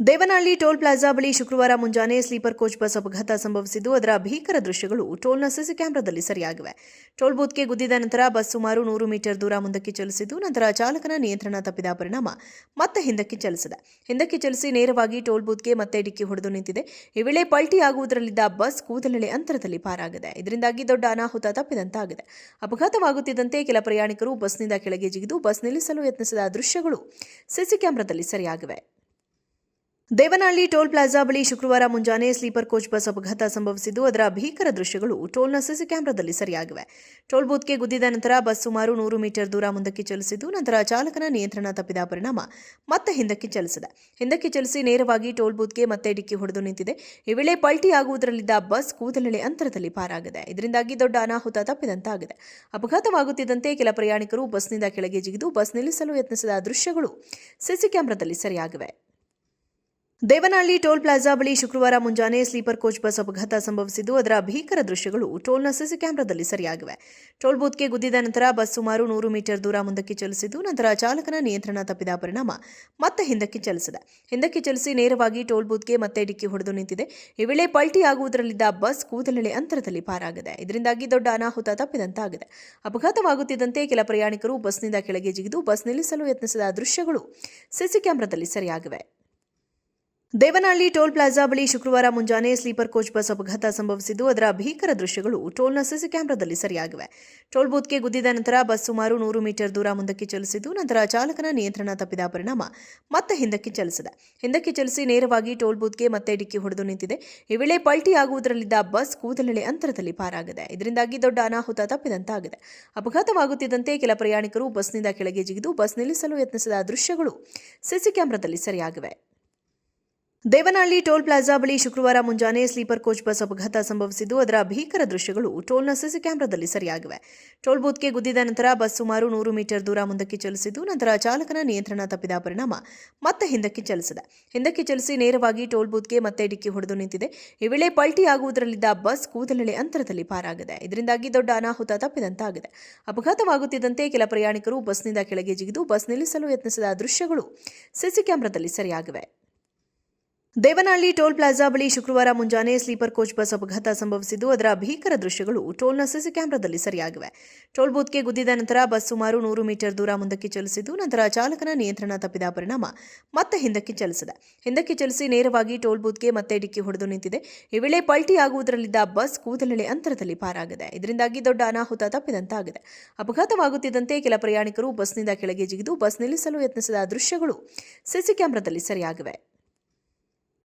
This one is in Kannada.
ದೇವನಹಳ್ಳಿ ಟೋಲ್ ಪ್ಲಾಜಾ ಬಳಿ ಶುಕ್ರವಾರ ಮುಂಜಾನೆ ಸ್ಲೀಪರ್ ಕೋಚ್ ಬಸ್ ಅಪಘಾತ ಸಂಭವಿಸಿದ್ದು, ಅದರ ಭೀಕರ ದೃಶ್ಯಗಳು ಟೋಲ್ನ ಸಿಸಿ ಕ್ಯಾಮೆರಾದಲ್ಲಿ ಸರಿಯಾಗಿವೆ. ಟೋಲ್ ಬೂತ್ಗೆ ಗುದ್ದಿದ ನಂತರ ಬಸ್ ಸುಮಾರು ನೂರು ಮೀಟರ್ ದೂರ ಮುಂದಕ್ಕೆ ಚಲಿಸಿದ್ದು, ನಂತರ ಚಾಲಕನ ನಿಯಂತ್ರಣ ತಪ್ಪಿದ ಪರಿಣಾಮ ಮತ್ತೆ ಹಿಂದಕ್ಕೆ ಚಲಿಸಿದೆ. ಹಿಂದಕ್ಕೆ ಚಲಿಸಿ ನೇರವಾಗಿ ಟೋಲ್ ಬೂತ್ಗೆ ಮತ್ತೆ ಡಿಕ್ಕಿ ಹೊಡೆದು ನಿಂತಿದೆ. ಈ ವೇಳೆ ಪಲ್ಟಿ ಆಗುವುದರಲ್ಲಿದ್ದ ಬಸ್ ಕೂದಲೆಳೆ ಅಂತರದಲ್ಲಿ ಪಾರಾಗಿದೆ. ಇದರಿಂದಾಗಿ ದೊಡ್ಡ ಅನಾಹುತ ತಪ್ಪಿದಂತಾಗಿದೆ. ಅಪಘಾತವಾಗುತ್ತಿದ್ದಂತೆ ಕೆಲ ಪ್ರಯಾಣಿಕರು ಬಸ್ನಿಂದ ಕೆಳಗೆ ಜಿಗಿದು ಬಸ್ ನಿಲ್ಲಿಸಲು ಯತ್ನಿಸಿದ ದೃಶ್ಯಗಳು ಸಿಸಿ ಕ್ಯಾಮೆರಾದಲ್ಲಿ ಸೆರೆಯಾಗಿವೆ. ದೇವನಹಳ್ಳಿ ಟೋಲ್ ಪ್ಲಾಜಾ ಬಳಿ ಶುಕ್ರವಾರ ಮುಂಜಾನೆ ಸ್ಲೀಪರ್ ಕೋಚ್ ಬಸ್ ಅಪಘಾತ ಸಂಭವಿಸಿದ್ದು, ಅದರ ಭೀಕರ ದೃಶ್ಯಗಳು ಟೋಲ್ನ ಸಿಸಿ ಕ್ಯಾಮೆರಾದಲ್ಲಿ ಸರಿಯಾಗಿವೆ. ಟೋಲ್ ಬೂತ್ಗೆ ಗುದ್ದಿದ ನಂತರ ಬಸ್ ಸುಮಾರು ನೂರು ಮೀಟರ್ ದೂರ ಮುಂದಕ್ಕೆ ಚಲಿಸಿದ್ದು, ನಂತರ ಚಾಲಕನ ನಿಯಂತ್ರಣ ತಪ್ಪಿದ ಪರಿಣಾಮ ಮತ್ತೆ ಹಿಂದಕ್ಕೆ ಚಲಿಸಿದೆ. ಹಿಂದಕ್ಕೆ ಚಲಿಸಿ ನೇರವಾಗಿ ಟೋಲ್ ಬೂತ್ಗೆ ಮತ್ತೆ ಡಿಕ್ಕಿ ಹೊಡೆದು ನಿಂತಿದೆ. ಈ ವೇಳೆ ಪಲ್ಟಿ ಆಗುವುದರಲ್ಲಿದ್ದ ಬಸ್ ಕೂದಲೆಳೆ ಅಂತರದಲ್ಲಿ ಪಾರಾಗಿದೆ. ಇದರಿಂದಾಗಿ ದೊಡ್ಡ ಅನಾಹುತ ತಪ್ಪಿದಂತಾಗಿದೆ. ಅಪಘಾತವಾಗುತ್ತಿದ್ದಂತೆ ಕೆಲ ಪ್ರಯಾಣಿಕರು ಬಸ್ನಿಂದ ಕೆಳಗೆ ಜಿಗಿದು ಬಸ್ ನಿಲ್ಲಿಸಲು ಯತ್ನಿಸಿದ ದೃಶ್ಯಗಳು ಸಿಸಿ ಕ್ಯಾಮೆರಾದಲ್ಲಿ ಸೆರೆಯಾಗಿವೆ. ದೇವನಹಳ್ಳಿ ಟೋಲ್ ಪ್ಲಾಜಾ ಬಳಿ ಶುಕ್ರವಾರ ಮುಂಜಾನೆ ಸ್ಲೀಪರ್ ಕೋಚ್ ಬಸ್ ಅಪಘಾತ ಸಂಭವಿಸಿದ್ದು, ಅದರ ಭೀಕರ ದೃಶ್ಯಗಳು ಟೋಲ್ನ ಸಿಸಿ ಕ್ಯಾಮೆರಾದಲ್ಲಿ ಸರಿಯಾಗಿವೆ. ಟೋಲ್ ಬೂತ್ಗೆ ಗುದ್ದಿದ ನಂತರ ಬಸ್ ಸುಮಾರು ನೂರು ಮೀಟರ್ ದೂರ ಮುಂದಕ್ಕೆ ಚಲಿಸಿದ್ದು, ನಂತರ ಚಾಲಕನ ನಿಯಂತ್ರಣ ತಪ್ಪಿದ ಪರಿಣಾಮ ಮತ್ತೆ ಹಿಂದಕ್ಕೆ ಚಲಿಸಿದೆ. ಹಿಂದಕ್ಕೆ ಚಲಿಸಿ ನೇರವಾಗಿ ಟೋಲ್ ಬೂತ್ಗೆ ಮತ್ತೆ ಡಿಕ್ಕಿ ಹೊಡೆದು ನಿಂತಿದೆ. ಈ ವೇಳೆ ಪಲ್ಟಿ ಆಗುವುದರಲ್ಲಿದ್ದ ಬಸ್ ಕೂದಲೆಳೆ ಅಂತರದಲ್ಲಿ ಪಾರಾಗಿದೆ. ಇದರಿಂದಾಗಿ ದೊಡ್ಡ ಅನಾಹುತ ತಪ್ಪಿದಂತಾಗಿದೆ. ಅಪಘಾತವಾಗುತ್ತಿದ್ದಂತೆ ಕೆಲ ಪ್ರಯಾಣಿಕರು ಬಸ್ನಿಂದ ಕೆಳಗೆ ಜಿಗಿದು ಬಸ್ ನಿಲ್ಲಿಸಲು ಯತ್ನಿಸಿದ ದೃಶ್ಯಗಳು ಸಿಸಿ ಕ್ಯಾಮೆರಾದಲ್ಲಿ ಸೆರೆಯಾಗಿವೆ. ದೇವನಹಳ್ಳಿ ಟೋಲ್ ಪ್ಲಾಜಾ ಬಳಿ ಶುಕ್ರವಾರ ಮುಂಜಾನೆ ಸ್ಲೀಪರ್ ಕೋಚ್ ಬಸ್ ಅಪಘಾತ ಸಂಭವಿಸಿದ್ದು, ಅದರ ಭೀಕರ ದೃಶ್ಯಗಳು ಟೋಲ್ನ ಸಿಸಿ ಕ್ಯಾಮೆರಾದಲ್ಲಿ ಸರಿಯಾಗಿವೆ. ಟೋಲ್ ಬೂತ್ಗೆ ಗುದ್ದಿದ ನಂತರ ಬಸ್ ಸುಮಾರು ನೂರು ಮೀಟರ್ ದೂರ ಮುಂದಕ್ಕೆ ಚಲಿಸಿದ್ದು, ನಂತರ ಚಾಲಕನ ನಿಯಂತ್ರಣ ತಪ್ಪಿದ ಪರಿಣಾಮ ಮತ್ತೆ ಹಿಂದಕ್ಕೆ ಚಲಿಸಿದೆ. ಹಿಂದಕ್ಕೆ ಚಲಿಸಿ ನೇರವಾಗಿ ಟೋಲ್ ಬೂತ್ಗೆ ಮತ್ತೆ ಡಿಕ್ಕಿ ಹೊಡೆದು ನಿಂತಿದೆ. ಈ ವೇಳೆ ಪಲ್ಟಿ ಆಗುವುದರಲ್ಲಿದ್ದ ಬಸ್ ಕೂದಲೆಳೆ ಅಂತರದಲ್ಲಿ ಪಾರಾಗಿದೆ. ಇದರಿಂದಾಗಿ ದೊಡ್ಡ ಅನಾಹುತ ತಪ್ಪಿದಂತಾಗಿದೆ. ಅಪಘಾತವಾಗುತ್ತಿದ್ದಂತೆ ಕೆಲ ಪ್ರಯಾಣಿಕರು ಬಸ್ನಿಂದ ಕೆಳಗೆ ಜಿಗಿದು ಬಸ್ ನಿಲ್ಲಿಸಲು ಯತ್ನಿಸಿದ ದೃಶ್ಯಗಳು ಸಿಸಿ ಕ್ಯಾಮೆರಾದಲ್ಲಿ ಸೆರೆಯಾಗಿವೆ. ದೇವನಹಳ್ಳಿ ಟೋಲ್ ಪ್ಲಾಜಾ ಬಳಿ ಶುಕ್ರವಾರ ಮುಂಜಾನೆ ಸ್ಲೀಪರ್ ಕೋಚ್ ಬಸ್ ಅಪಘಾತ ಸಂಭವಿಸಿದ್ದು, ಅದರ ಭೀಕರ ದೃಶ್ಯಗಳು ಟೋಲ್ನ ಸಿಸಿ ಕ್ಯಾಮೆರಾದಲ್ಲಿ ಸರಿಯಾಗಿವೆ. ಟೋಲ್ ಬೂತ್ಗೆ ಗುದ್ದಿದ ನಂತರ ಬಸ್ ಸುಮಾರು ನೂರು ಮೀಟರ್ ದೂರ ಮುಂದಕ್ಕೆ ಚಲಿಸಿದ್ದು, ನಂತರ ಚಾಲಕನ ನಿಯಂತ್ರಣ ತಪ್ಪಿದ ಪರಿಣಾಮ ಮತ್ತೆ ಹಿಂದಕ್ಕೆ ಚಲಿಸಿದೆ. ಹಿಂದಕ್ಕೆ ಚಲಿಸಿ ನೇರವಾಗಿ ಟೋಲ್ ಬೂತ್ಗೆ ಮತ್ತೆ ಡಿಕ್ಕಿ ಹೊಡೆದು ನಿಂತಿದೆ. ಈ ವೇಳೆ ಪಲ್ಟಿ ಆಗುವುದರಲ್ಲಿದ್ದ ಬಸ್ ಕೂದಲೆಳೆ ಅಂತರದಲ್ಲಿ ಪಾರಾಗಿದೆ. ಇದರಿಂದಾಗಿ ದೊಡ್ಡ ಅನಾಹುತ ತಪ್ಪಿದಂತಾಗಿದೆ. ಅಪಘಾತವಾಗುತ್ತಿದ್ದಂತೆ ಕೆಲ ಪ್ರಯಾಣಿಕರು ಬಸ್ನಿಂದ ಕೆಳಗೆ ಜಿಗಿದು ಬಸ್ ನಿಲ್ಲಿಸಲು ಯತ್ನಿಸಿದ ದೃಶ್ಯಗಳು ಸಿಸಿ ಕ್ಯಾಮೆರಾದಲ್ಲಿ ಸೆರೆಯಾಗಿವೆ. ದೇವನಹಳ್ಳಿ ಟೋಲ್ ಪ್ಲಾಜಾ ಬಳಿ ಶುಕ್ರವಾರ ಮುಂಜಾನೆ ಸ್ಲೀಪರ್ ಕೋಚ್ ಬಸ್ ಅಪಘಾತ ಸಂಭವಿಸಿದ್ದು, ಅದರ ಭೀಕರ ದೃಶ್ಯಗಳು ಟೋಲ್ನ ಸಿಸಿ ಕ್ಯಾಮೆರಾದಲ್ಲಿ ಸರಿಯಾಗಿವೆ. ಟೋಲ್ ಬೂತ್ಗೆ ಗುದ್ದಿದ ನಂತರ ಬಸ್ ಸುಮಾರು ನೂರು ಮೀಟರ್ ದೂರ ಮುಂದಕ್ಕೆ ಚಲಿಸಿದ್ದು, ನಂತರ ಚಾಲಕನ ನಿಯಂತ್ರಣ ತಪ್ಪಿದ ಪರಿಣಾಮ ಮತ್ತೆ ಹಿಂದಕ್ಕೆ ಚಲಿಸಿದೆ. ಹಿಂದಕ್ಕೆ ಚಲಿಸಿ ನೇರವಾಗಿ ಟೋಲ್ ಬೂತ್ಗೆ ಮತ್ತೆ ಡಿಕ್ಕಿ ಹೊಡೆದು ನಿಂತಿದೆ. ಈ ವೇಳೆ ಪಲ್ಟಿ ಆಗುವುದರಲ್ಲಿದ್ದ ಬಸ್ ಕೂದಲೆಳೆ ಅಂತರದಲ್ಲಿ ಪಾರಾಗಿದೆ. ಇದರಿಂದಾಗಿ ದೊಡ್ಡ ಅನಾಹುತ ತಪ್ಪಿದಂತಾಗಿದೆ. ಅಪಘಾತವಾಗುತ್ತಿದ್ದಂತೆ ಕೆಲ ಪ್ರಯಾಣಿಕರು ಬಸ್ನಿಂದ ಕೆಳಗೆ ಜಿಗಿದು ಬಸ್ ನಿಲ್ಲಿಸಲು ಯತ್ನಿಸಿದ ದೃಶ್ಯಗಳು ಸಿಸಿ ಕ್ಯಾಮೆರಾದಲ್ಲಿ ಸೆರೆಯಾಗಿವೆ.